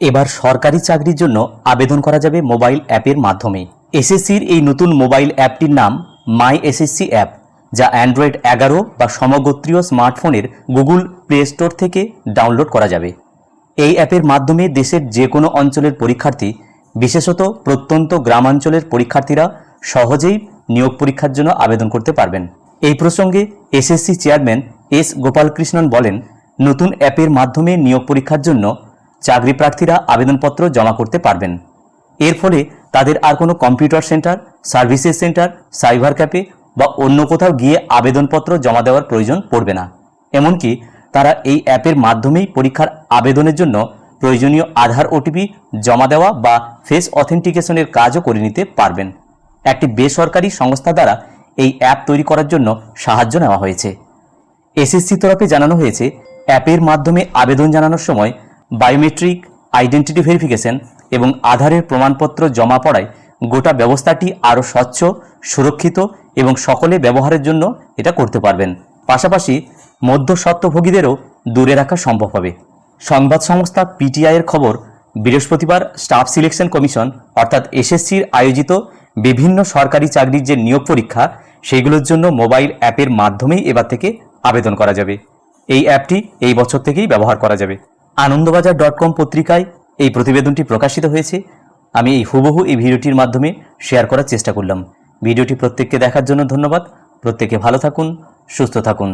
এবার সরকারি চাকরির জন্য আবেদন করা যাবে মোবাইল অ্যাপের মাধ্যমে। এসএসসির এই নতুন মোবাইল অ্যাপটির নাম মাই এসএসসি অ্যাপ, যা অ্যান্ড্রয়েড এগারো বা সমগোত্রীয় স্মার্টফোনের গুগল প্লে স্টোর থেকে ডাউনলোড করা যাবে। এই অ্যাপের মাধ্যমে দেশের যে কোনো অঞ্চলের পরীক্ষার্থী, বিশেষত প্রত্যন্ত গ্রামাঞ্চলের পরীক্ষার্থীরা, সহজেই নিয়োগ পরীক্ষার জন্য আবেদন করতে পারবেন। এই প্রসঙ্গে এসএসসি চেয়ারম্যান এস গোপালকৃষ্ণন বলেন, নতুন অ্যাপের মাধ্যমে নিয়োগ পরীক্ষার জন্য চাকরি প্রার্থীরা আবেদনপত্র জমা করতে পারবেন। এর ফলে তাদের আর কোনো computer centre, services centre, cyber cafe বা অন্য কোথাও গিয়ে আবেদনপত্র জমা দেওয়ার প্রয়োজন পড়বে না। এমনকি তারা এই অ্যাপের মাধ্যমেই পরীক্ষার আবেদনের জন্য প্রয়োজনীয় আধার, ওটিপি জমা দেওয়া বা ফেস অথেন্টিকেশনের কাজও করে নিতে পারবেন। একটি বেসরকারি সংস্থা দ্বারা এই অ্যাপ তৈরি করার জন্য সাহায্য নেওয়া হয়েছে। এসএসসি তরফে জানানো হয়েছে, অ্যাপের মাধ্যমে আবেদন জানানোর সময় বায়োমেট্রিক আইডেন্টিটি ভেরিফিকেশন এবং আধারের প্রমাণপত্র জমা পড়ায় গোটা ব্যবস্থাটি আরও স্বচ্ছ, সুরক্ষিত এবং সকলে ব্যবহারের জন্য এটা করতে পারবেন। পাশাপাশি মধ্যস্বত্বভোগীদেরও দূরে রাখা সম্ভব হবে। সংবাদ সংস্থা পিটিআইয়ের খবর, বৃহস্পতিবার স্টাফ সিলেকশন কমিশন অর্থাৎ এসএসসির আয়োজিত বিভিন্ন সরকারি চাকরির যে নিয়োগ পরীক্ষা, সেগুলোর জন্য মোবাইল অ্যাপের মাধ্যমেই এবার থেকে আবেদন করা যাবে। এই অ্যাপটি এই বছর থেকেই ব্যবহার করা যাবে। আনন্দবাজার ডট কম পত্রিকায় এই প্রতিবেদনটি প্রকাশিত হয়েছে। আমি এই হুবহু এই ভিডিওটির মাধ্যমে শেয়ার করার চেষ্টা করলাম। ভিডিওটি প্রত্যেককে দেখার জন্য ধন্যবাদ। প্রত্যেকে ভালো থাকুন, সুস্থ থাকুন।